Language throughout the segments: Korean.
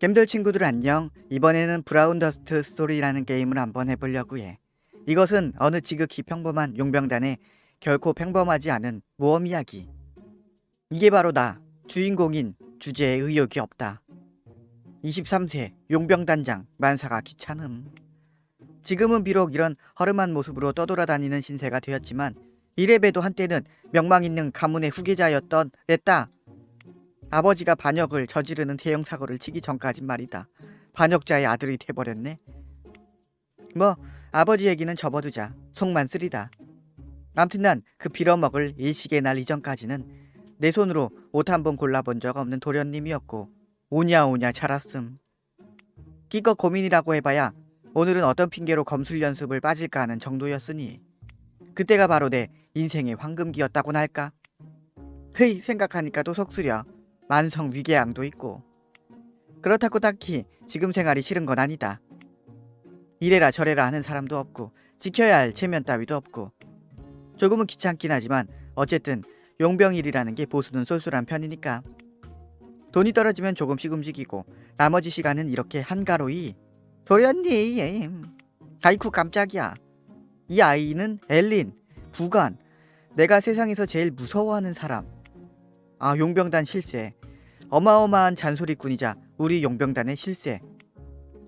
겜돌 친구들 안녕. 이번에는 브라운 더스트 스토리라는 게임을 한번 해보려고 해. 이것은 어느 지극히 평범한 용병단의 결코 평범하지 않은 모험 이야기. 이게 바로 나, 주인공인 주제에 의욕이 없다. 23세 용병단장 만사가 귀찮음. 지금은 비록 이런 허름한 모습으로 떠돌아다니는 신세가 되었지만 이래봬도 한때는 명망 있는 가문의 후계자였던 냈다. 아버지가 반역을 저지르는 대형 사고를 치기 전까진 말이다. 반역자의 아들이 돼버렸네. 뭐 아버지 얘기는 접어두자. 속만 쓰리다. 암튼 난 그 빌어먹을 일식의 날 이전까지는 내 손으로 옷 한 번 골라본 적 없는 도련님이었고 오냐오냐 자랐음. 기껏 고민이라고 해봐야 오늘은 어떤 핑계로 검술 연습을 빠질까 하는 정도였으니 그때가 바로 내 인생의 황금기였다고나 할까? 헤이 생각하니까 또 속쓰려. 만성 위궤양도 있고. 그렇다고 딱히 지금 생활이 싫은 건 아니다. 이래라 저래라 하는 사람도 없고 지켜야 할 체면 따위도 없고. 조금은 귀찮긴 하지만 어쨌든 용병일이라는 게 보수는 쏠쏠한 편이니까. 돈이 떨어지면 조금씩 움직이고 나머지 시간은 이렇게 한가로이. 도련님 아이쿠 깜짝이야. 이 아이는 엘린 부관. 내가 세상에서 제일 무서워하는 사람 아 용병단 실세. 어마어마한 잔소리꾼이자 우리 용병단의 실세.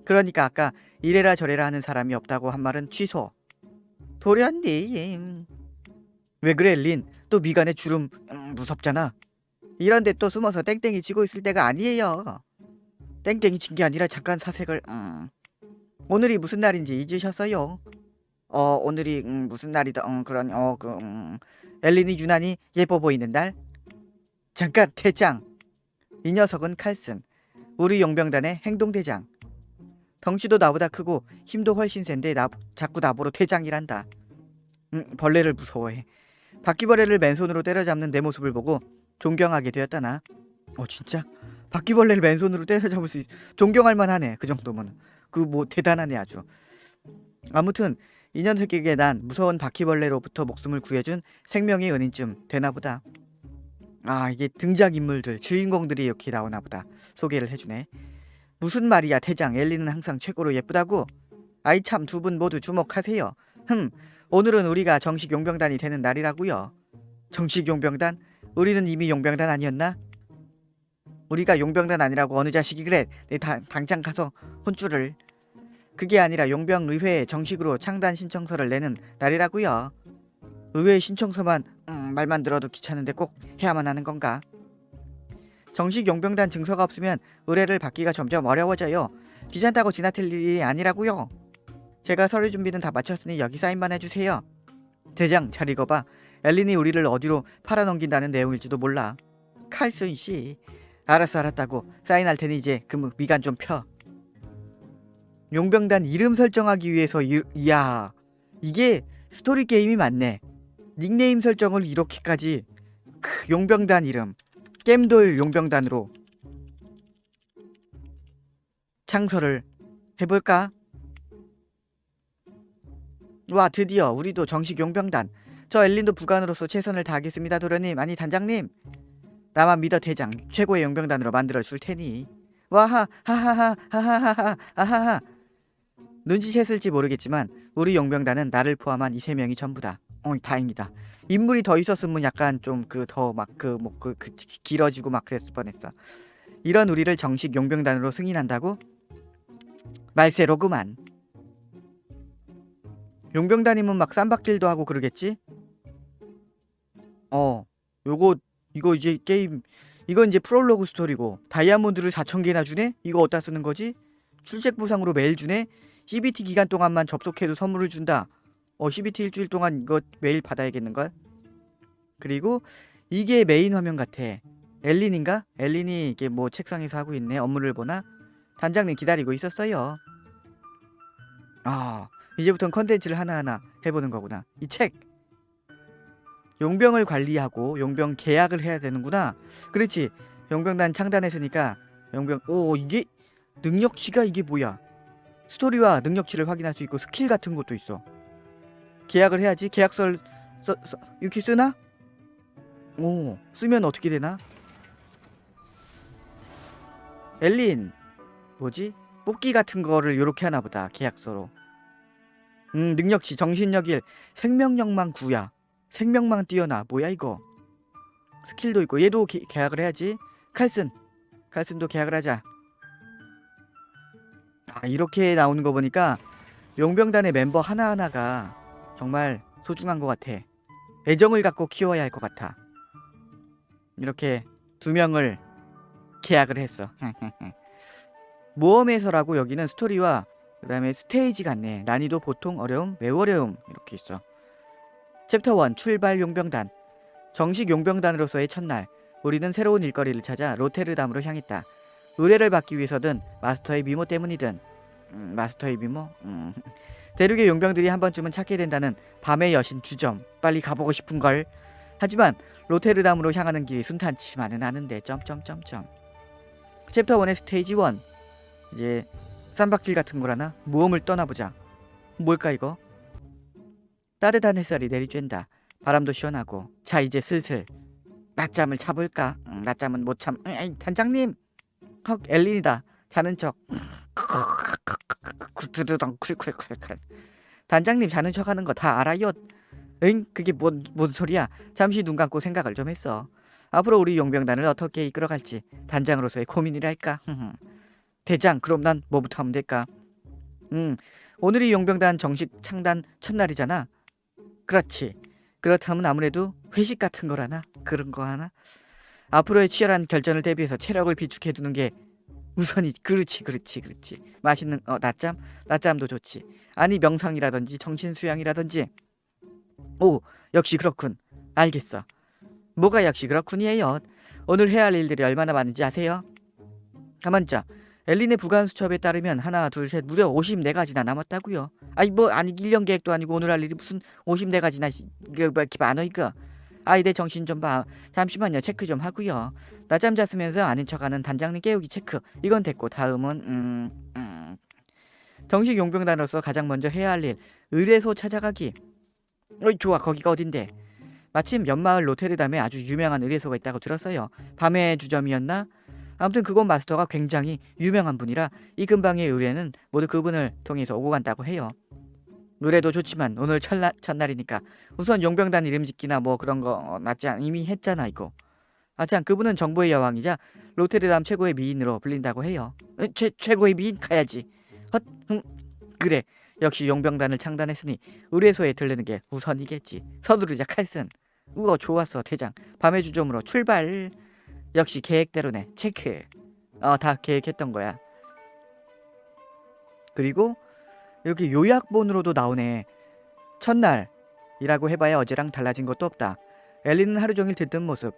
그러니까 아까 이래라 저래라 하는 사람이 없다고 한 말은 취소. 도련님 왜 그래 린? 또 미간에 주름 음, 무섭잖아. 이런데 또 숨어서 땡땡이 치고 있을 때가 아니에요. 땡땡이 친 게 아니라 잠깐 사색을 음. 오늘이 무슨 날인지 잊으셨어요? 어 오늘이 음, 무슨 날이다 음, 그런 어그 음. 엘린이 유난히 예뻐 보이는 날 잠깐 대장. 이 녀석은 칼슨. 우리 용병단의 행동대장. 덩치도 나보다 크고 힘도 훨씬 센데 나 자꾸 나보러 대장이란다. 음, 벌레를 무서워해. 바퀴벌레를 맨손으로 때려잡는 내 모습을 보고 존경하게 되었다나. 어 진짜? 바퀴벌레를 맨손으로 때려잡을 수 있... 존경할 만하네 그 정도면. 그 뭐 대단하네 아주. 아무튼 이 녀석에게 난 무서운 바퀴벌레로부터 목숨을 구해준 생명의 은인쯤 되나 보다 아 이게 등장 인물들 주인공들이 이렇게 나오나 보다. 소개를 해주네. 무슨 말이야 대장. 엘리는 항상 최고로 예쁘다고? 아이 참 두 분 모두 주목하세요. 흠 오늘은 우리가 정식 용병단이 되는 날이라고요. 정식 용병단? 우리는 이미 용병단 아니었나? 우리가 용병단 아니라고 어느 자식이 그래? 내 다, 당장 가서 혼쭐을. 그게 아니라 용병의회에 정식으로 창단 신청서를 내는 날이라고요 의회 신청서만 음, 말만 들어도 귀찮은데 꼭 해야만 하는 건가? 정식 용병단 증서가 없으면 의뢰를 받기가 점점 어려워져요. 귀찮다고 지나칠 일이 아니라고요. 제가 서류 준비는 다 마쳤으니 여기 사인만 해주세요. 대장 잘 읽어봐. 엘린이 우리를 어디로 팔아넘긴다는 내용일지도 몰라. 칼슨 씨. 알았어 알았다고. 사인할 테니 이제 그 미간 좀 펴. 용병단 이름 설정하기 위해서 이, 이야 이게 스토리 게임이 맞네. 닉네임 설정을 이렇게까지 크, 용병단 이름 겜돌 용병단으로 창설을 해볼까? 와 드디어 우리도 정식 용병단. 저 엘린도 부관으로서 최선을 다하겠습니다 도련님. 아니 단장님. 나만 믿어 대장 최고의 용병단으로 만들어 줄 테니. 와하 하하하 하하하 하 하하하 눈치챘을지 모르겠지만 우리 용병단은 나를 포함한 이 세 명이 전부다. 어 다행이다. 인물이 더 있었으면 약간 좀 그 더막그뭐 그 그 길어지고 막 그랬을 뻔했어. 이런 우리를 정식 용병단으로 승인한다고? 말세로구만. 용병단이면 막 쌈박질도 하고 그러겠지? 어 요거 이거 이제 게임 이건 이제 프롤로그 스토리고. 다이아몬드를 4천 개나 주네? 이거 어디다 쓰는 거지? 출첵 보상으로 매일 주네 CBT 기간 동안만 접속해도 선물을 준다. 어 CBT 일주일 동안 이거 매일 받아야겠는걸? 그리고 이게 메인 화면 같아. 엘린인가? 엘린이 이게 뭐 책상에서 하고 있네. 업무를 보나? 단장님 기다리고 있었어요. 아 이제부터는 컨텐츠를 하나하나 해보는 거구나. 이 책. 용병을 관리하고 용병 계약을 해야 되는구나. 그렇지. 용병단 창단했으니까 용병 오 이게 능력치가 이게 뭐야 스토리와 능력치를 확인할 수 있고 스킬 같은 것도 있어 계약을 해야지 계약서를 써, 써, 이렇게 쓰나? 오 쓰면 어떻게 되나? 엘린 뭐지? 뽑기 같은 거를 요렇게 하나 보다. 계약서로. 음, 능력치, 정신력 1, 생명력만 9야. 생명만 뛰어나. 뭐야 이거? 스킬도 있고 얘도 기- 계약을 해야지. 칼슨. 칼슨도 계약을 하자. 아, 이렇게 나오는 거 보니까 용병단의 멤버 하나하나가 정말 소중한 것 같아. 애정을 갖고 키워야 할 것 같아. 이렇게 두 명을 계약을 했어. 모험에서라고 여기는 스토리와 그다음에 스테이지 같네. 난이도 보통 어려움, 매우 어려움 이렇게 있어. 챕터 1 출발 용병단. 정식 용병단으로서의 첫날, 우리는 새로운 일거리를 찾아 로테르담으로 향했다. 의뢰를 받기 위해서든 마스터의 미모 때문이든 음, 마스터의 미모. 음. 대륙의 용병들이 한 번쯤은 찾게 된다는 밤의 여신 주점. 빨리 가보고 싶은 걸. 하지만 로테르담으로 향하는 길이 순탄치만은 않은데 점점점점. 챕터 1의 스테이지 1. 이제 쌈박질 같은 거라나 모험을 떠나보자. 뭘까 이거? 따뜻한 햇살이 내리쬐다. 바람도 시원하고. 자 이제 슬슬 낮잠을 자볼까? 음, 낮잠은 못 참. 에이, 단장님. 헉 엘린이다. 자는 척. 구두두덩 쿨쿨쿨쿨. 단장님 자는 척하는 거 다 알아요. 응? 그게 뭔, 뭔 소리야? 잠시 눈 감고 생각을 좀 했어. 앞으로 우리 용병단을 어떻게 이끌어갈지 단장으로서의 고민이랄까. 대장, 그럼 난 뭐부터 하면 될까? 음, 오늘이 용병단 정식 창단 첫날이잖아. 그렇지. 그렇다면 아무래도 회식 같은 거라나 그런 거 하나. 앞으로의 치열한 결전을 대비해서 체력을 비축해 두는 게 우선이 그렇지 그렇지 그렇지. 맛있는 어 낮잠? 낮잠도 좋지. 아니 명상이라든지 정신 수양이라든지. 오 역시 그렇군. 알겠어. 뭐가 역시 그렇군이에요? 오늘 해야 할 일들이 얼마나 많은지 아세요? 가만자. 엘린의 부관 수첩에 따르면 하나 둘 셋 무려 54가지나 남았다고요. 아니 뭐 아니 1년 계획도 아니고 오늘 할 일이 무슨 54가지나 이게 뭐 이렇게 많어 이거 아이 내 정신 좀 봐. 잠시만요. 체크 좀 하고요. 낮잠 잤으면서 아닌 척하는 단장님 깨우기 체크. 이건 됐고 다음은 음, 음. 정식 용병단으로서 가장 먼저 해야 할 일. 의뢰소 찾아가기. 어이 좋아. 거기가 어딘데? 마침 연마을 로테르담에 아주 유명한 의뢰소가 있다고 들었어요. 밤의 주점이었나? 아무튼 그곳 마스터가 굉장히 유명한 분이라 이 근방의 의뢰는 모두 그분을 통해서 오고 간다고 해요 의뢰도 좋지만 오늘 첫날, 첫날이니까 우선 용병단 이름 짓기나 뭐 그런 거 어, 낫지 않 이미 했잖아 이거 아 참 그분은 정보의 여왕이자 로테르담 최고의 미인으로 불린다고 해요. 에, 최 최고의 미인 가야지. 헛, 음, 그래. 역시 용병단을 창단했으니 의뢰소에 들르는 게 우선이겠지. 서두르자 칼슨. 우와 좋았어 대장. 밤의 주점으로 출발. 역시 계획대로네. 체크. 어 다 계획했던 거야. 그리고 이렇게 요약본으로도 나오네. 첫날이라고 해봐야 어제랑 달라진 것도 없다. 엘리는 하루 종일 듣던 모습.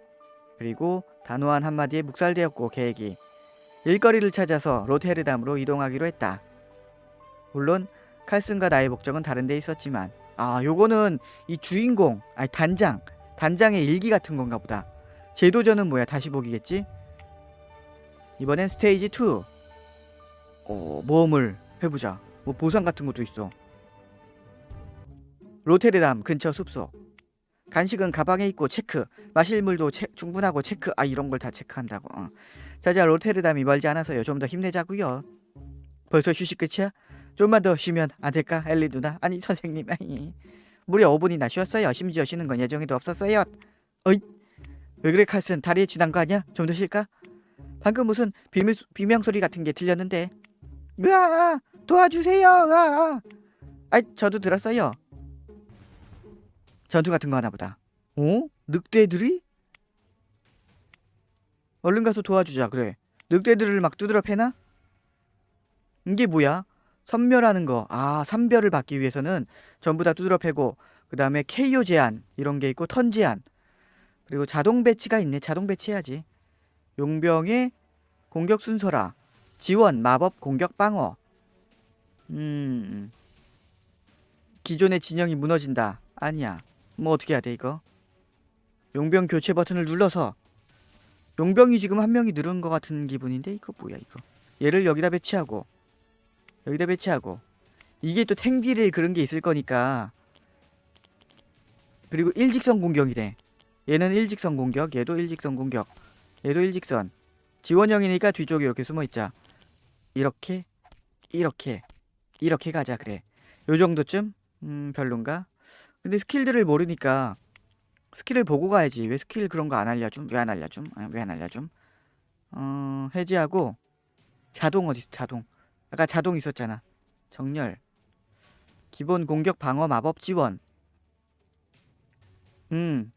그리고 단호한 한마디에 묵살되었고 계획이 일거리를 찾아서 로테르담으로 이동하기로 했다. 물론 칼슨과 나의 목적은 다른 데 있었지만 아 요거는 이 주인공 아니 단장 단장의 일기 같은 건가 보다. 제도전은 뭐야 다시 보기겠지? 이번엔 스테이지 2 어, 모험을 해보자. 뭐 보상 같은 것도 있어. 로테르담 근처 숲속. 간식은 가방에 있고 체크 마실 물도 체, 충분하고 체크. 아 이런 걸 다 체크한다고. 어. 자자 로테르담이 멀지 않아서요. 좀 더 힘내자고요. 벌써 휴식 끝이야? 좀만 더 쉬면 안 될까? 엘리 누나? 아니 선생님. 무려 5분이나 쉬었어요. 심지어 쉬는 건 예정에도 없었어요. 어이 왜 그래 칼슨? 다리에 쥐난 거 아니야? 좀 더 쉴까? 방금 무슨 비밀, 비명 소리 같은 게 들렸는데. 으아 도와주세요 으아 아 저도 들었어요 전투 같은 거 하나 보다. 어? 늑대들이? 얼른 가서 도와주자. 그래. 늑대들을 막 두드려 패나? 이게 뭐야? 선멸하는 거. 아, 삼별을 받기 위해서는 전부 다 두드려 패고 그다음에 KO 제한 이런 게 있고 턴 제한. 그리고 자동 배치가 있네. 자동 배치해야지. 용병의 공격 순서라. 지원, 마법, 공격, 방어. 음. 기존의 진영이 무너진다. 아니야. 뭐 어떻게 해야 돼 이거? 용병 교체 버튼을 눌러서 용병이 지금 한 명이 늘은 것 같은 기분인데 이거 뭐야 이거? 얘를 여기다 배치하고 여기다 배치하고 이게 또 탱딜을 그런 게 있을 거니까 그리고 일직선 공격이래. 얘는 일직선 공격, 얘도 일직선 공격, 얘도 일직선. 지원형이니까 뒤쪽에 이렇게 숨어 있자. 이렇게 이렇게 이렇게 가자 그래. 요 정도쯤? 음 별론가? 근데 스킬들을 모르니까 스킬을 보고 가야지. 왜 스킬 그런 거 안 알려줌? 왜 안 알려줌? 아, 왜안 알려줌? 어 해제하고 자동 어디 있어 자동. 아까 자동 있었잖아. 정렬. 기본 공격 방어 마법 지원. 음.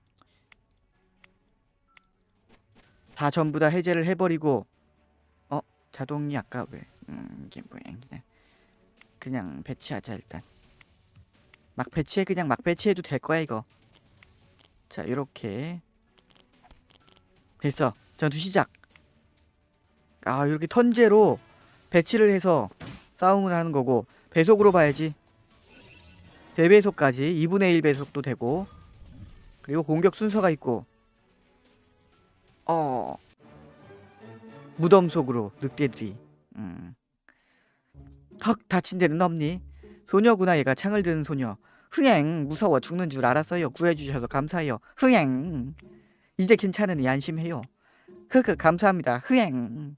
다 전부 다 해제를 해버리고. 어 자동이 아까 왜? 음, 이게 뭐야 그냥 그냥 배치하자 일단. 막 배치해 그냥 막 배치해도 될 거야 이거. 자 이렇게. 됐어. 전투 시작. 아 이렇게 턴제로 배치를 해서 싸움을 하는 거고 배속으로 봐야지. 3배속까지 2분의 1 배속도 되고. 그리고 공격 순서가 있고. 어. 무덤 속으로 늑대들이. 음. 헉 다친 데는 없니? 소녀구나 얘가 창을 드는 소녀. 흥행 무서워 죽는 줄 알았어요. 구해주셔서 감사해요. 흥행. 이제 괜찮으니 안심해요. 흐흐 감사합니다. 흥행.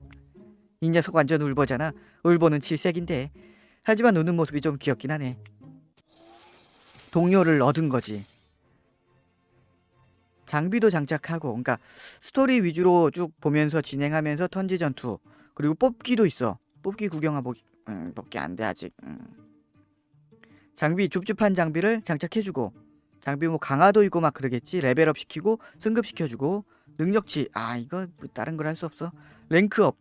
이 녀석 완전 울보잖아. 울보는 질색인데. 하지만 우는 모습이 좀 귀엽긴 하네. 동료를 얻은 거지. 장비도 장착하고 그러니까 스토리 위주로 쭉 보면서 진행하면서 턴지 전투 그리고 뽑기도 있어. 뽑기 구경하고 음, 뽑기 안돼 아직. 음. 장비 줍줍한 장비를 장착해주고 장비 뭐 강화도 있고 막 그러겠지? 레벨업 시키고 승급 시켜주고 능력치. 아 이거 뭐 다른 걸 할 수 없어. 랭크업.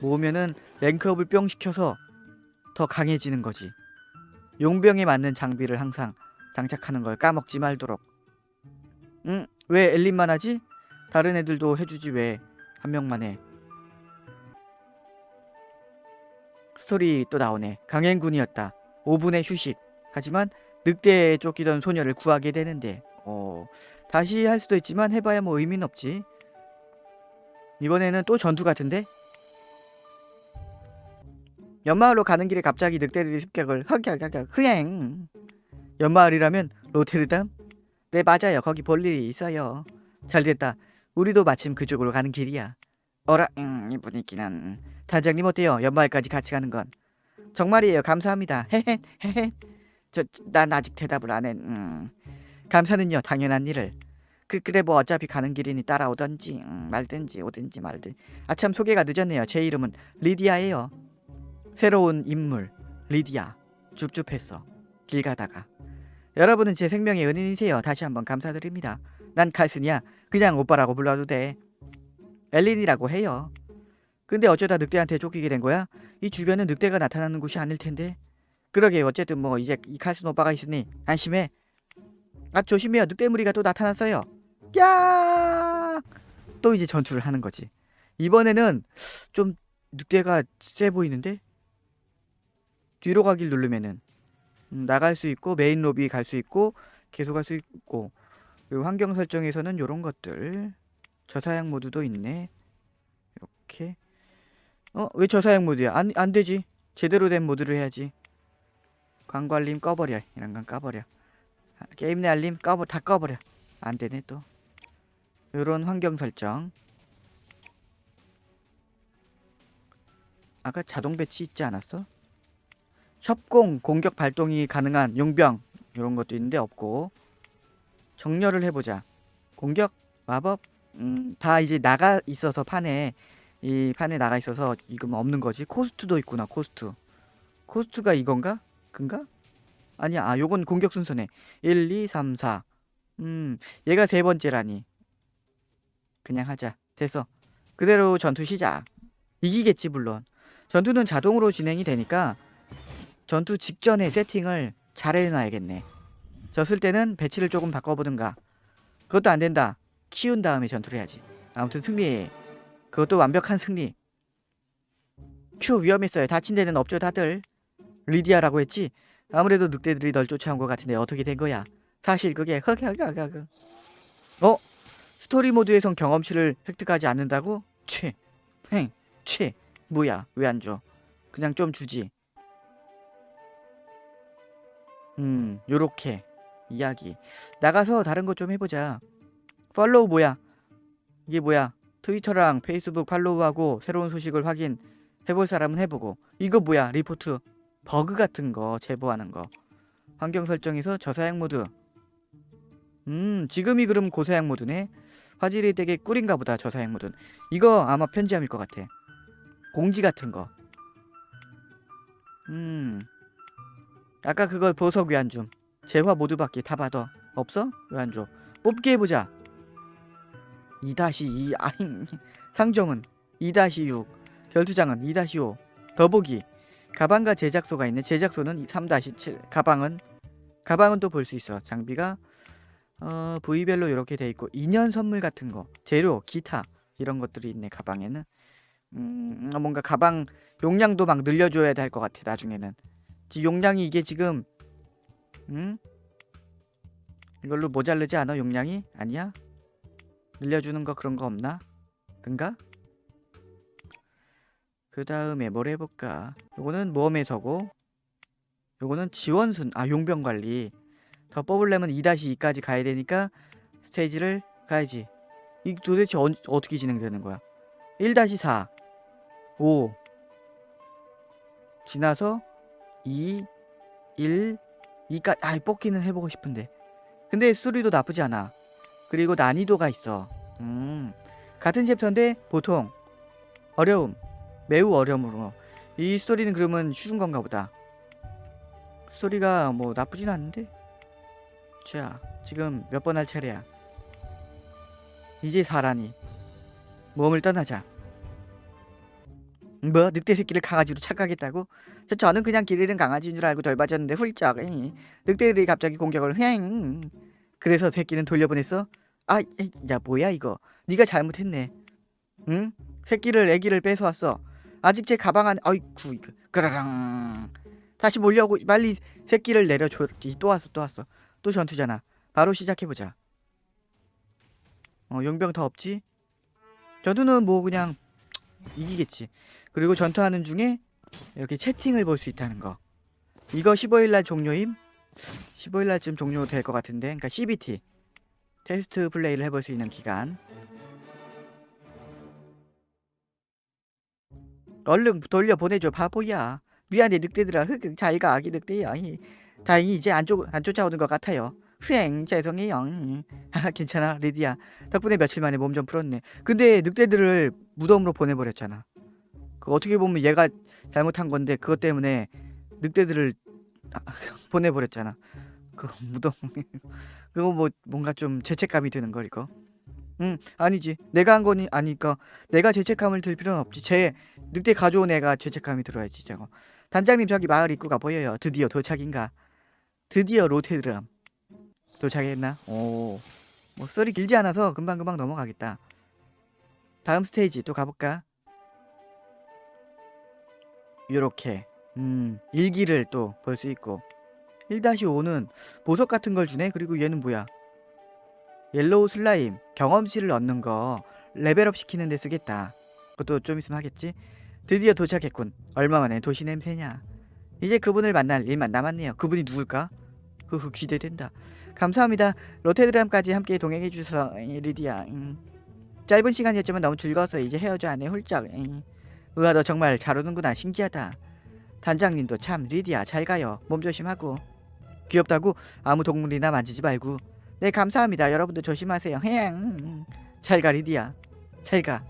모으면은 랭크업을 뿅 시켜서 더 강해지는 거지. 용병에 맞는 장비를 항상 장착하는 걸 까먹지 말도록. 응? 왜 엘린만 하지? 다른 애들도 해주지 왜? 한 명만 해 스토리 또 나오네. 강행군이었다. 5분의 휴식. 하지만 늑대에 쫓기던 소녀를 구하게 되는데 어 다시 할 수도 있지만 해봐야 뭐 의미는 없지. 이번에는 또 전투 같은데? 연마을로 가는 길에 갑자기 늑대들이 습격을 흑격격격 흥행. 연마을이라면 로테르담? 네 맞아요. 거기 볼 일이 있어요. 잘됐다. 우리도 마침 그쪽으로 가는 길이야. 어라 음, 이 분위기는 단장님 어때요? 연마을까지 같이 가는 건? 정말이에요. 감사합니다. 헤헤 헤헤. 저난 아직 대답을 안 해 음. 감사는요 당연한 일을. 그 그래 뭐 어차피 가는 길이니 따라오던지 음, 말든지 오든지 말든. 아참 소개가 늦었네요. 제 이름은 리디아예요. 새로운 인물 리디아. 줍줍했어. 길 가다가. 여러분은 제 생명의 은인이세요. 다시 한번 감사드립니다. 난 칼슨이야. 그냥 오빠라고 불러도 돼. 엘린이라고 해요 근데 어쩌다 늑대한테 쫓기게 된 거야? 이 주변은 늑대가 나타나는 곳이 아닐 텐데. 그러게 어쨌든 뭐 이제 이 칼슨 오빠가 있으니 안심해. 아 조심해요. 늑대 무리가 또 나타났어요. 야! 또 이제 전투를 하는 거지. 이번에는 좀 늑대가 세 보이는데? 뒤로 가길 누르면은. 음, 나갈 수 있고 메인 로비 갈 수 있고 계속 갈 수 있고. 그리고 환경 설정에서는 요런 것들. 저사양 모드도 있네. 이렇게 어? 왜 저사양 모드야? 안, 안 되지. 제대로 된 모드를 해야지. 광고 알림 꺼버려. 이런 건 꺼버려. 아, 게임 내 알림 꺼버 다 꺼버려. 안 되네 또. 요런 환경 설정. 아까 자동 배치 있지 않았어? 협공 공격 발동이 가능한 용병. 이런 것도 있는데 없고. 정렬을 해보자. 공격 마법 음, 다 이제 나가 있어서 판에 이 판에 나가 있어서 이건 없는 거지. 코스트도 있구나 코스트. 코스트가 이건가? 근가? 아니야. 아 요건 공격 순서네. 1 2 3 4 음 얘가 세 번째라니. 그냥 하자. 됐어. 그대로 전투 시작. 이기겠지 물론. 전투는 자동으로 진행이 되니까 전투 직전에 세팅을 잘 해놔야겠네. 졌을 때는 배치를 조금 바꿔보든가. 그것도 안 된다. 키운 다음에 전투를 해야지. 아무튼 승리. 그것도 완벽한 승리. 큐 위험했어요. 다친 데는 없죠 다들. 리디아라고 했지. 아무래도 늑대들이 널 쫓아온 것 같은데 어떻게 된 거야? 사실 그게 흑흑흑흑. 어? 스토리 모드에선 경험치를 획득하지 않는다고? 최. 행. 최. 뭐야? 왜 안 줘? 그냥 좀 주지. 음, 요렇게 이야기. 나가서 다른 것좀 해보자. 팔로우 뭐야? 이게 뭐야? 트위터랑 페이스북 팔로우하고 새로운 소식을 확인 해볼 사람은 해보고 이거 뭐야 리포트 버그 같은 거 제보하는 거 환경 설정에서 저사양 모드 음 지금이 그럼 고사양 모드네 화질이 되게 꿀인가 보다 저사양 모드는 이거 아마 편지함일 것 같아 공지 같은 거 음. 아까 그거 보석 왜안 줌? 재화 모두 받기 다 받아. 없어? 왜 안 줘? 뽑기 해보자. 2-2 아잉 상점은 2-6 결투장은 2-5 더보기 가방과 제작소가 있네. 제작소는 3-7 가방은 가방은 또 볼 수 있어. 장비가 어 부위별로 이렇게 돼 있고 인연 선물 같은 거 재료 기타 이런 것들이 있네 가방에는. 음 뭔가 가방 용량도 막 늘려줘야 될 것 같아 나중에는. 지 용량이 이게 지금 음? 이걸로 모자르지 않아 용량이? 아니야 늘려주는 거 그런 거 없나? 그런가? 그 다음에 뭘 해볼까? 요거는 모험에서고 요거는 지원순 아 용병 관리. 더 뽑으려면 2-2까지 가야 되니까 스테이지를 가야지. 이 도대체 어, 어떻게 진행되는 거야? 1-4 5 지나서 2 1 2까지 아 뽑기는 해보고 싶은데. 근데 스토리도 나쁘지 않아 그리고 난이도가 있어. 음 같은 챕터인데 보통 어려움 매우 어려움으로. 이 스토리는 그러면 쉬운 건가 보다. 스토리가 뭐 나쁘진 않은데? 자 지금 몇 번 할 차례야? 이제 사라니. 모험을 떠나자. 뭐 늑대 새끼를 강아지로 착각했다고? 저 저는 그냥 길 잃은 강아지인 줄 알고 돌봐줬는데 훌쩍. 에이. 늑대들이 갑자기 공격을 휑 그래서 새끼는 돌려보냈어? 아, 야 뭐야 이거. 네가 잘못했네. 응? 새끼를 애기를 뺏어왔어. 아직 제 가방 안에 아이쿠 이거. 그라랑. 다시 몰려오고 빨리 새끼를 내려줘 또 왔어 또 왔어. 또 전투잖아. 바로 시작해보자. 어 용병 더 없지? 전투는 뭐 그냥 이기겠지. 그리고 전투하는 중에 이렇게 채팅을 볼 수 있다는 거. 이거 15일날 종료임 15일날쯤 종료될 것 같은데 그러니까 CBT 테스트 플레이를 해볼 수 있는 기간. 얼른 돌려 보내줘 바보야. 미안해 늑대들아. 흑흑 잘가 아기 늑대야. 히. 다행히 이제 안, 쫓, 안 쫓아오는 것 같아요. 후행 죄송해요. 아 괜찮아 리디야. 덕분에 며칠 만에 몸 좀 풀었네. 근데 늑대들을 무덤으로 보내버렸잖아. 그 어떻게 보면 얘가 잘못한 건데 그것 때문에 늑대들을 아, 보내버렸잖아. 그 무덤 그거 뭐 뭔가 좀 죄책감이 드는 걸 이거. 응 아니지. 내가 한 거니 아니까 내가 죄책감을 들 필요는 없지. 제 늑대 가져온 애가 죄책감이 들어야지 저거. 단장님 저기 마을 입구가 보여요. 드디어 도착인가? 드디어 로테드람 도착했나? 오뭐 썰이 길지 않아서 금방금방 넘어가겠다. 다음 스테이지 또 가볼까? 요렇게 음 일기를 또 볼 수 있고. 1-5는 보석 같은 걸 주네. 그리고 얘는 뭐야? 옐로우 슬라임 경험치를 얻는 거 레벨업 시키는 데 쓰겠다. 그것도 좀 있으면 하겠지? 드디어 도착했군. 얼마 만에 도시 냄새냐? 이제 그분을 만날 일만 남았네요. 그분이 누굴까? 흐흐 기대된다. 감사합니다. 로테드람까지 함께 동행해 주셔서 리디야 음. 짧은 시간이었지만 너무 즐거워서 이제 헤어져 안해. 훌쩍 음. 으아 너 정말 잘 오는구나. 신기하다 단장님도 참 리디야 잘 가요. 몸 조심하고. 귀엽다고? 아무 동물이나 만지지 말고. 네 감사합니다. 여러분도 조심하세요. 헤앙 잘가 리디야. 잘가.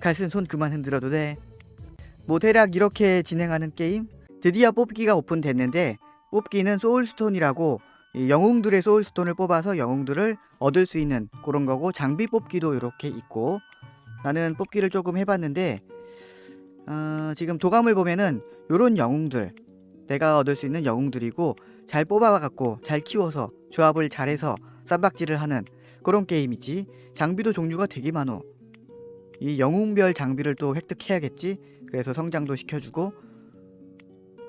갈슨 손 그만 흔들어도 돼 뭐 대략 이렇게 진행하는 게임? 드디어 뽑기가 오픈됐는데 뽑기는 소울스톤이라고 이 영웅들의 소울스톤을 뽑아서 영웅들을 얻을 수 있는 그런 거고 장비 뽑기도 이렇게 있고 나는 뽑기를 조금 해봤는데 어, 지금 도감을 보면은 요런 영웅들. 내가 얻을 수 있는 영웅들이고 잘 뽑아갖고 잘 키워서 조합을 잘해서 쌈박질을 하는 그런 게임이지. 장비도 종류가 되게 많어. 이 영웅별 장비를 또 획득해야겠지? 그래서 성장도 시켜주고.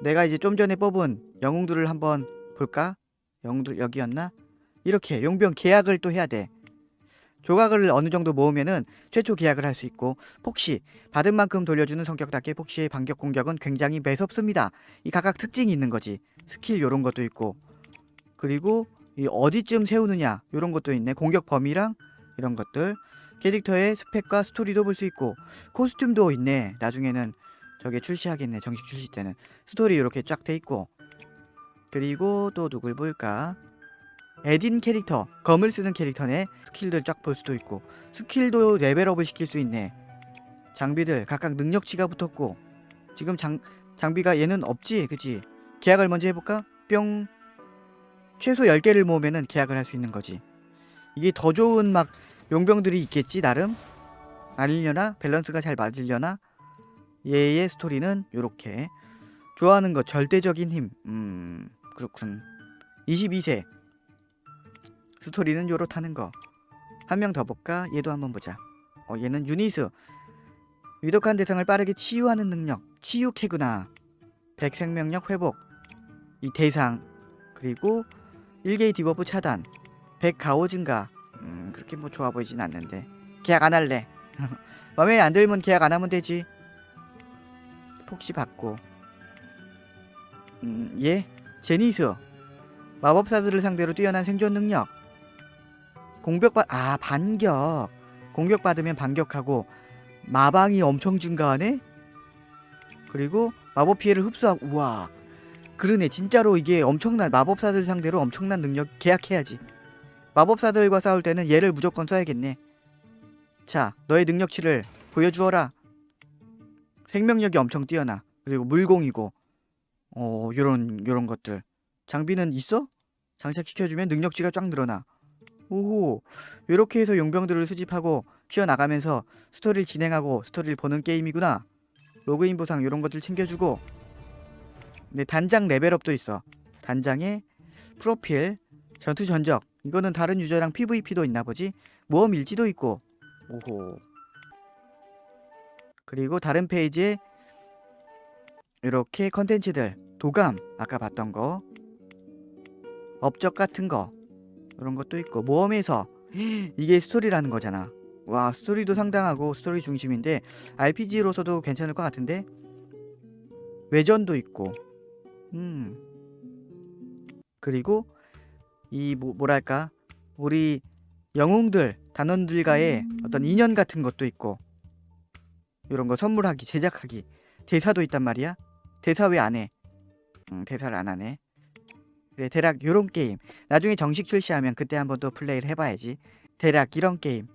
내가 이제 좀 전에 뽑은 영웅들을 한번 볼까? 영웅들 여기였나? 이렇게 용병 계약을 또 해야 돼 조각을 어느 정도 모으면은 최초 계약을 할 수 있고 폭시 받은 만큼 돌려주는 성격답게 폭시의 반격 공격은 굉장히 매섭습니다. 이 각각 특징이 있는 거지. 스킬 요런 것도 있고 그리고 이 어디쯤 세우느냐 요런 것도 있네. 공격 범위랑 이런 것들 캐릭터의 스펙과 스토리도 볼 수 있고 코스튬도 있네. 나중에는 저게 출시하겠네 정식 출시 때는 스토리 이렇게 쫙 돼 있고 그리고 또 누굴 볼까 에딘 캐릭터 검을 쓰는 캐릭터네. 스킬들 쫙 볼 수도 있고. 스킬도 레벨업을 시킬 수 있네. 장비들 각각 능력치가 붙었고. 지금 장 장비가 얘는 없지 그지 계약을 먼저 해볼까? 뿅. 최소 10개를 모으면은 계약을 할 수 있는 거지. 이게 더 좋은 막 용병들이 있겠지 나름? 아니려나? 밸런스가 잘 맞으려나? 얘의 스토리는 요렇게. 좋아하는 거 절대적인 힘. 음 그렇군. 22세 스토리는 요렇다는 거. 한 명 더 볼까? 얘도 한번 보자. 어 얘는 유니스. 위독한 대상을 빠르게 치유하는 능력. 치유 캐구나. 100 생명력 회복. 이 대상 그리고 1개의 디버프 차단. 100 가오 증가. 음 그렇게 뭐 좋아 보이진 않는데. 계약 안 할래. 맘에 안 들면 계약 안 하면 되지. 폭시 받고. 음, 예. 제니스. 마법사들을 상대로 뛰어난 생존 능력. 공격받 아, 반격. 공격받으면 반격하고 마방이 엄청 증가하네. 그리고 마법 피해를 흡수하고 우와. 그러네. 진짜로 이게 엄청난 마법사들 상대로 엄청난 능력 계약해야지. 마법사들과 싸울 때는 얘를 무조건 써야겠네. 자, 너의 능력치를 보여주어라. 생명력이 엄청 뛰어나. 그리고 물공이고. 어, 요런 요런 것들. 장비는 있어? 장착시켜주면 능력치가 쫙 늘어나. 오호. 요렇게 해서 용병들을 수집하고 키워나가면서 스토리를 진행하고 스토리를 보는 게임이구나. 로그인 보상 요런 것들 챙겨주고. 근데 단장 레벨업도 있어. 단장의 프로필, 전투 전적. 이거는 다른 유저랑 PVP도 있나 보지? 모험 일지도 있고. 오호. 그리고 다른 페이지에 이렇게 컨텐츠들 도감 아까 봤던 거 업적 같은 거 이런 것도 있고 모험에서 이게 스토리라는 거잖아. 와 스토리도 상당하고 스토리 중심인데 RPG로서도 괜찮을 것 같은데? 외전도 있고. 음. 그리고 이 뭐, 뭐랄까? 우리 영웅들 단원들과의 어떤 인연 같은 것도 있고. 이런 거 선물하기 제작하기. 대사도 있단 말이야. 대사 왜 안 해? 음, 대사를 안 하네 그래 대략 요런 게임. 나중에 정식 출시하면 그때 한번 또 플레이를 해봐야지. 대략 이런 게임.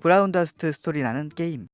브라운 더스트 스토리라는 게임